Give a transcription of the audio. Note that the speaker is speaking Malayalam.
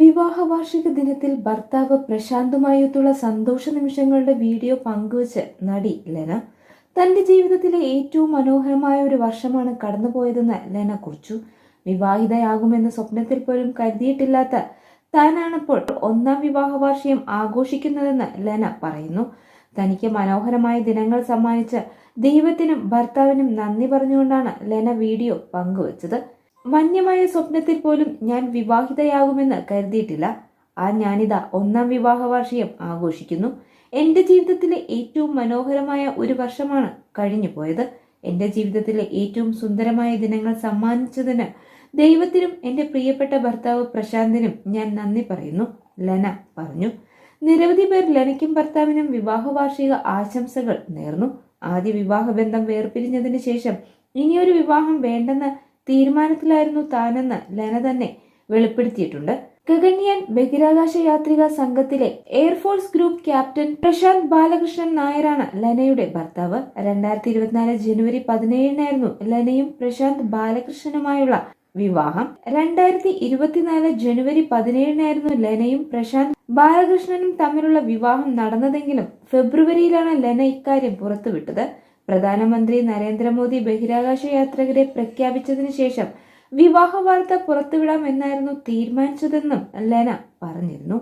വിവാഹ വാർഷിക ദിനത്തിൽ ഭർത്താവ് പ്രശാന്തുമായൊത്തുള്ള സന്തോഷ നിമിഷങ്ങളുടെ വീഡിയോ പങ്കുവച്ച് നടി ലെന തന്റെ ജീവിതത്തിലെ ഏറ്റവും മനോഹരമായ ഒരു വർഷമാണ് കടന്നുപോയതെന്ന് ലെന കുറിച്ചു. വിവാഹിതയാകുമെന്ന സ്വപ്നത്തിൽ പോലും കരുതിയിട്ടില്ലാത്ത താനാണിപ്പോൾ ഒന്നാം വിവാഹ വാർഷികം ആഘോഷിക്കുന്നതെന്ന് ലെന പറയുന്നു. തനിക്ക് മനോഹരമായ ദിനങ്ങൾ സമ്മാനിച്ച് ദൈവത്തിനും ഭർത്താവിനും നന്ദി പറഞ്ഞുകൊണ്ടാണ് ലെന വീഡിയോ പങ്കുവച്ചത്. വന്യമായ സ്വപ്നത്തിൽ പോലും ഞാൻ വിവാഹിതയാകുമെന്ന് കരുതിയിട്ടില്ല. ആ ഞാനിതാ ഒന്നാം വിവാഹ വാർഷികം ആഘോഷിക്കുന്നു. എന്റെ ജീവിതത്തിലെ ഏറ്റവും മനോഹരമായ ഒരു വർഷമാണ് കഴിഞ്ഞു പോയത് എന്റെ ജീവിതത്തിലെ ഏറ്റവും സുന്ദരമായ ദിനങ്ങൾ സമ്മാനിച്ചതിന് ദൈവത്തിനും എന്റെ പ്രിയപ്പെട്ട ഭർത്താവ് പ്രശാന്തിനും ഞാൻ നന്ദി പറയുന്നു. ലന പറഞ്ഞു. നിരവധി പേർ ലനയ്ക്കും ഭർത്താവിനും വിവാഹ വാർഷിക ആശംസകൾ നേർന്നു. ആദ്യ വിവാഹ ബന്ധം വേർപിരിഞ്ഞതിന് ശേഷം ഇനിയൊരു വിവാഹം വേണ്ടെന്ന് തീരുമാനത്തിലായിരുന്നു താനെന്ന് ലെന തന്നെ വെളിപ്പെടുത്തിയിട്ടുണ്ട്. ഗഗൻയാൻ ബഹിരാകാശ യാത്രിക സംഘത്തിലെ air force group captain Prashanth Balakrishnan നായരാണ് ലനയുടെ ഭർത്താവ്. രണ്ടായിരത്തി ഇരുപത്തിനാല് ജനുവരി പതിനേഴിനായിരുന്നു ലനയും പ്രശാന്ത് ബാലകൃഷ്ണനുമായുള്ള വിവാഹം. രണ്ടായിരത്തി ഇരുപത്തിനാല് ജനുവരി പതിനേഴിനായിരുന്നു ലനയും പ്രശാന്ത് ബാലകൃഷ്ണനും തമ്മിലുള്ള വിവാഹം നടന്നതെങ്കിലും ഫെബ്രുവരിയിലാണ് ലന ഇക്കാര്യം പുറത്തുവിട്ടത്. പ്രധാനമന്ത്രി നരേന്ദ്രമോദി ബഹിരാകാശ യാത്രികരെ പ്രഖ്യാപിച്ചതിന് ശേഷം വിവാഹ വാർത്ത പുറത്തുവിടാം എന്നായിരുന്നു തീരുമാനിച്ചതെന്നും ലെന പറഞ്ഞിരുന്നു